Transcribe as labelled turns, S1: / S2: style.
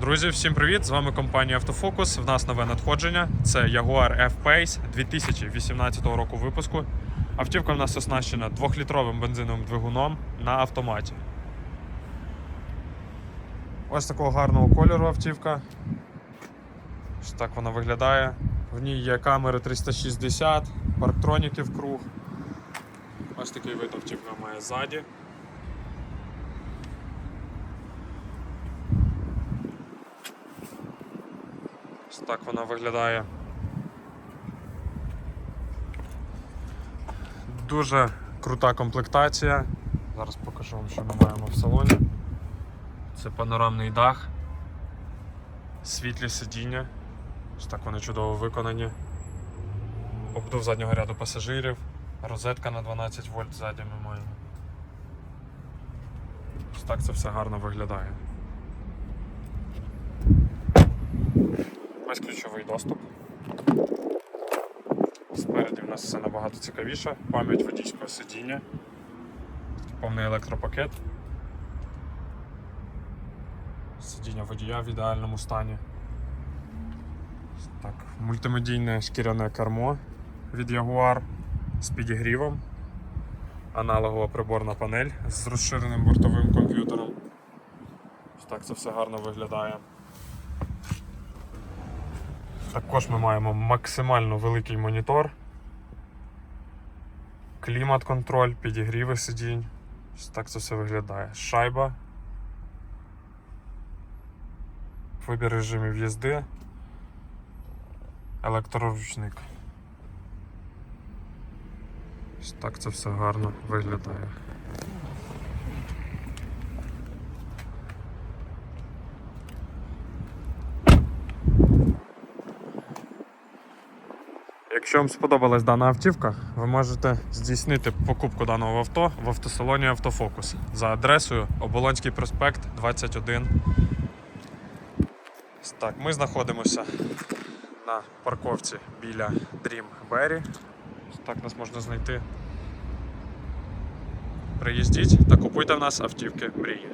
S1: Друзі, всім привіт! З вами компанія Автофокус. В нас нове надходження. Це Jaguar F-Pace 2018 року випуску. Автівка в нас оснащена 2-літровим бензиновим двигуном на автоматі. Ось такого гарного кольору автівка. Ось так вона виглядає. В ній є камери 360, парктроніки в круг. Ось такий вид автівка має ззаді. Ось так вона виглядає. Дуже крута комплектація. Зараз покажу вам, що ми маємо в салоні. Це панорамний дах, світлі сидіння. Ось так вони чудово виконані. Обдув заднього ряду пасажирів, розетка на 12 вольт ззаді ми маємо. Ось так це все гарно виглядає. Ось ключовий доступ. Спереді в нас все набагато цікавіше. Пам'ять водійського сидіння. Повний електропакет. Сидіння водія в ідеальному стані. Так, мультимедійне шкіряне кермо від Jaguar з підігрівом. Аналогова приборна панель з розширеним бортовим комп'ютером. Так це все гарно виглядає. Також ми маємо максимально великий монітор, клімат-контроль, підігріви сидінь. Ось так це все виглядає. Шайба. Вибір режимів їзди. Електроручник. Ось так це все гарно виглядає. Якщо вам сподобалась дана автівка, ви можете здійснити покупку даного авто в автосалоні Автофокус за адресою Оболонський проспект 21. Так, ми знаходимося на парковці біля Dream Berry. Так нас можна знайти. Приїздіть та купуйте в нас автівки мрії.